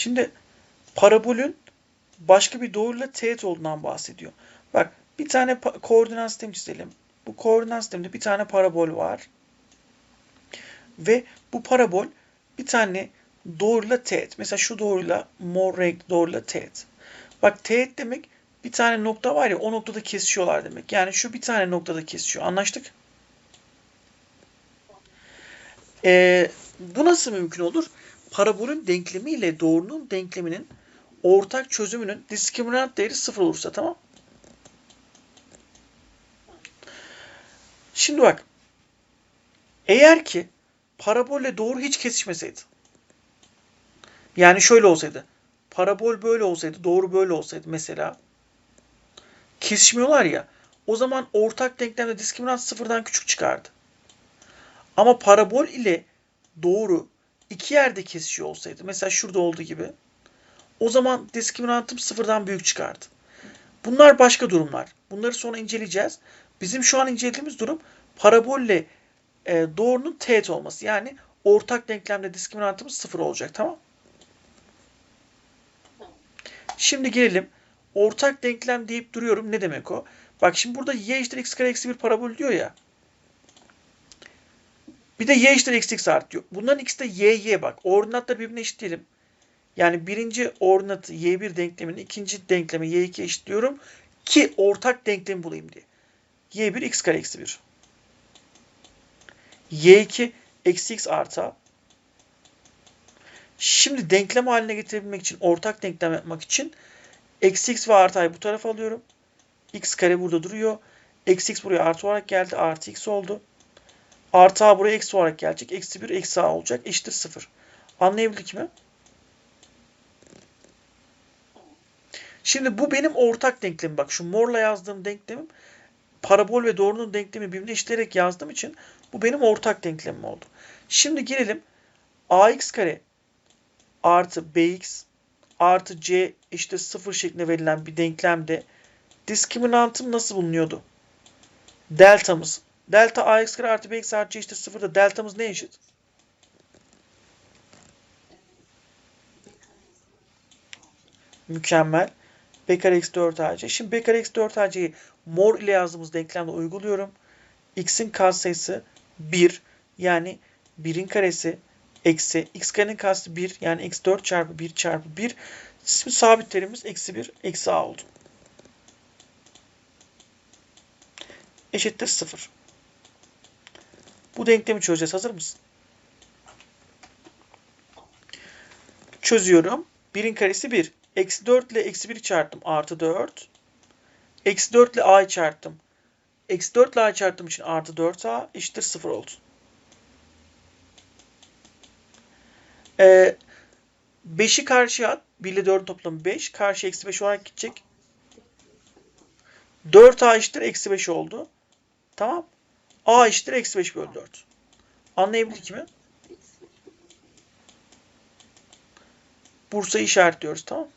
Şimdi parabolün başka bir doğruyla teğet olduğundan bahsediyor. Bak bir tane koordinat sistemi çizelim. Bu koordinat sisteminde bir tane parabol var. Ve bu parabol bir tane doğruyla teğet. Mesela şu doğruyla mor renk doğruyla teğet. Bak teğet demek bir tane nokta var ya o noktada kesişiyorlar demek. Yani şu bir tane noktada kesişiyor. Anlaştık? Ee, bu nasıl mümkün olur? Parabolün denklemi ile doğrunun denkleminin ortak çözümünün diskriminant değeri sıfır olursa tamam. Şimdi bak. Eğer ki parabolle doğru hiç kesişmeseydi. Yani şöyle olsaydı. Parabol böyle olsaydı, doğru böyle olsaydı mesela. Kesişmiyorlar ya. O zaman ortak denklemde diskriminant sıfırdan küçük çıkardı. Ama parabol ile doğru iki yerde kesişiyor olsaydı. Mesela şurada olduğu gibi. O zaman diskriminantım sıfırdan büyük çıkardı. Bunlar başka durumlar. Bunları sonra inceleyeceğiz. Bizim şu an incelediğimiz durum parabolle e, doğrunun teğet olması. Yani ortak denklemde diskriminantımız sıfır olacak. Tamam Şimdi gelelim. Ortak denklem deyip duruyorum. Ne demek o? Bak şimdi burada y eşittir x kare eksi 1 parabol diyor ya. Bir de y eşittir x x artıyor. Bunların ikisi de y y bak. Ordinatları birbirine eşitleyelim. Yani birinci ordinatı y1 denkleminin ikinci denklemi y2 eşitliyorum ki ortak denklemi bulayım diye. y1 x kare eksi 1. y2 eksi x artı. Şimdi denklem haline getirebilmek için, ortak denklem yapmak için eksi x ve artı a'yı bu tarafa alıyorum. x kare burada duruyor. Eksi x buraya artı olarak geldi. Artı x oldu. Artı a buraya eksi olarak gelecek. Eksi 1 eksi a olacak. Eşittir 0. Anlayabildik mi? Şimdi bu benim ortak denklemim. Bak şu morla yazdığım denklemim parabol ve doğrunun denklemi birbirine eşitleyerek yazdığım için bu benim ortak denklemim oldu. Şimdi gelelim ax kare artı bx artı c işte 0 şeklinde verilen bir denklemde diskriminantım nasıl bulunuyordu? Deltamız. Delta ax kare artı bx artı c işte 0'da deltamız ne eşit? Mükemmel. B kare eksi 4 AC. Şimdi B kare eksi 4 AC'yi mor ile yazdığımız denklemde uyguluyorum. X'in katsayısı 1 yani 1'in karesi eksi x karenin katsayısı 1 yani eksi 4 çarpı 1 çarpı 1. Şimdi sabit terimiz eksi 1 eksi a oldu. Eşittir 0. Bu denklemi çözeceğiz. Hazır mısın? Çözüyorum. 1'in karesi 1. Eksi 4 ile eksi 1'i çarptım. Artı 4. Eksi 4 ile a'yı çarptım. Eksi 4 ile a'yı çarptığım için artı 4a eşittir 0 oldu. Ee, 5'i karşıya at. 1 ile 4'ün toplamı 5. Karşı eksi 5 olarak gidecek. 4a eşittir eksi 5 oldu. Tamam. A eşittir eksi 5 bölü 4. Anlayabildik mi? Bursa'yı işaretliyoruz tamam